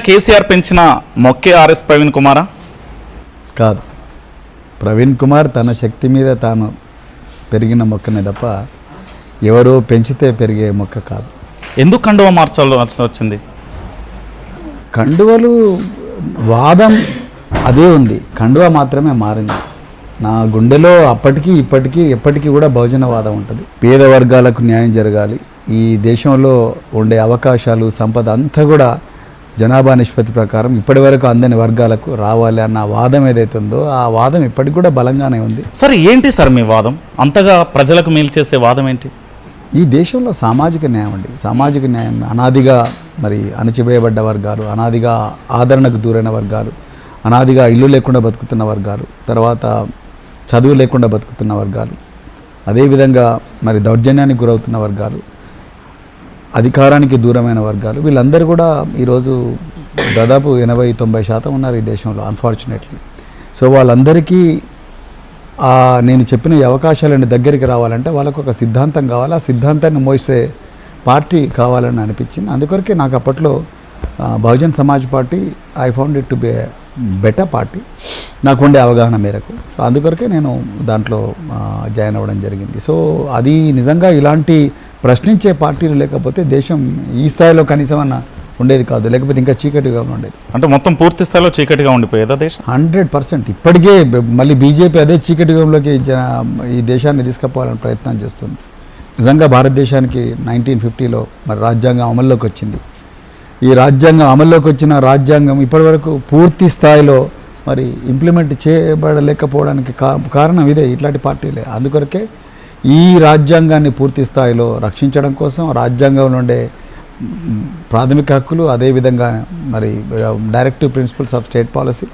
కేసీఆర్ పెంచిన మొక్కే ఆర్ఎస్ ప్రవీణ్ కుమారా? కాదు. ప్రవీణ్ కుమార్ తన శక్తి మీద తాను పెరిగిన మొక్కనే తప్ప ఎవరో పెంచితే పెరిగే మొక్క కాదు. ఎందుకు కండువ మార్చాల్సి వచ్చింది? కండువలు వాదం అదే ఉంది. కండువ మాత్రమే మారింది. నా గుండెలో అప్పటికి ఇప్పటికీ ఎప్పటికీ కూడా బహుజనవాదం ఉంటుంది. పేద వర్గాలకు న్యాయం జరగాలి. ఈ దేశంలో ఉండే అవకాశాలు సంపద అంతా కూడా జనాభా నిష్పత్తి ప్రకారం ఇప్పటి వరకు అందని వర్గాలకు రావాలి అన్న వాదం ఏదైతే ఉందో ఆ వాదం ఇప్పటికి కూడా బలంగానే ఉంది. సరే ఏంటి సార్ మీ వాదం? అంతగా ప్రజలకు మేలు చేసే వాదం ఏంటి? ఈ దేశంలో సామాజిక న్యాయం అండి. సామాజిక న్యాయం అనాదిగా మరి అణచివేయబడ్డ వర్గాలు అనాదిగా ఆదరణకు దూరైన వర్గాలు అనాదిగా ఇల్లు లేకుండా బతుకుతున్న వర్గాలు తర్వాత చదువు లేకుండా బతుకుతున్న వర్గాలు అదేవిధంగా మరి దౌర్జన్యానికి గురవుతున్న వర్గాలు అధికారానికి దూరమైన వర్గాలు. వీళ్ళందరూ కూడా ఈరోజు దాదాపు ఎనభై తొంభై శాతం ఉన్నారు ఈ దేశంలో అన్ఫార్చునేట్లీ సో వాళ్ళందరికీ ఆ నేను చెప్పిన ఈ అవకాశాలని దగ్గరికి రావాలంటే వాళ్ళకు ఒక సిద్ధాంతం కావాలి. ఆ సిద్ధాంతాన్ని మోసే పార్టీ కావాలని అనిపించింది. అందుకొరకే నాకు అప్పట్లో Bahujan Samaj party I found it to be better party నాకు ఉండే అవగాహన మేరకు. సో అందుకొరకే నేను దాంట్లో జాయిన్ అవ్వడం జరిగింది. సో అది నిజంగా ఇలాంటి ప్రశ్నించే పార్టీలు లేకపోతే దేశం ఈ స్థాయిలో కనీసం అన్న ఉండేది కాదు లేకపోతే ఇంకా చీకటిగా ఉండేది. అంటే మొత్తం పూర్తి స్థాయిలో చీకటిగా ఉండిపోయేదా దేశం? Hundred percent. ఇప్పటికే మళ్ళీ బీజేపీ అదే చీకటి యుగంలోకి జన ఈ దేశాన్ని తీసుకుపోవాలని ప్రయత్నం చేస్తుంది. నిజంగా భారతదేశానికి నైన్టీన్ ఫిఫ్టీలో మరి రాజ్యాంగం అమల్లోకి వచ్చింది. ఈ రాజ్యాంగం అమల్లోకి వచ్చిన రాజ్యాంగం ఇప్పటివరకు పూర్తి స్థాయిలో మరి ఇంప్లిమెంట్ చేయబడలేకపోవడానికి కారణం ఇదే ఇట్లాంటి పార్టీలే. అందుకొరకే ఈ రాజ్యాంగాన్ని పూర్తి స్థాయిలో రక్షించడం కోసం రాజ్యాంగంలో ఉండే ప్రాథమిక హక్కులు అదేవిధంగా మరి directive principles of state policy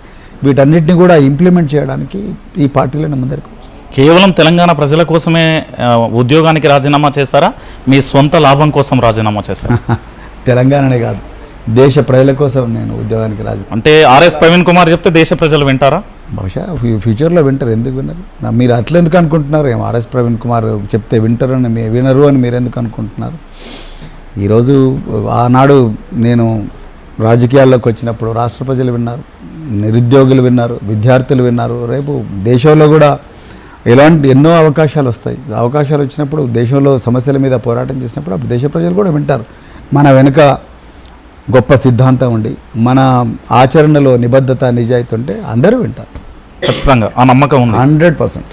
వీటన్నిటిని కూడా ఇంప్లిమెంట్ చేయడానికి ఈ పార్టీలను ముందరకు కేవలం తెలంగాణ ప్రజల కోసమే ఉద్యోగానికి రాజీనామా చేశారా? మీ సొంత లాభం కోసం రాజీనామా చేశారా? తెలంగాణనే కాదు దేశ ప్రజల కోసం నేను ఉద్యోగానికి రాజు అంటే ఆర్ఎస్ ప్రవీణ్ కుమార్ చెప్తే దేశ ప్రజలు వింటారా? బహుశా ఫ్యూచర్లో వింటారు. ఎందుకు వినరు? మీరు అట్లా ఎందుకు అనుకుంటున్నారు? ఏమో ఆర్ఎస్ ప్రవీణ్ కుమార్ చెప్తే వింటారు అని మీ- వినరు అని మీరు ఎందుకు అనుకుంటున్నారు? ఈరోజు ఆనాడు నేను రాజకీయాల్లోకి వచ్చినప్పుడు రాష్ట్ర ప్రజలు విన్నారు నిరుద్యోగులు విన్నారు విద్యార్థులు విన్నారు. రేపు దేశంలో కూడా ఎలాంటి ఎన్నో అవకాశాలు వస్తాయి. అవకాశాలు వచ్చినప్పుడు దేశంలో సమస్యల మీద పోరాటం చేసినప్పుడు అప్పుడు దేశ ప్రజలు కూడా వింటారు. మన వెనుక గొప్ప సిద్ధాంతం ఉండి మన ఆచరణలో నిబద్ధత నిజాయితీ ఉంటే అందరూ వింటారు. ఖచ్చితంగా. ఆ నమ్మకం ఉంది. Hundred percent.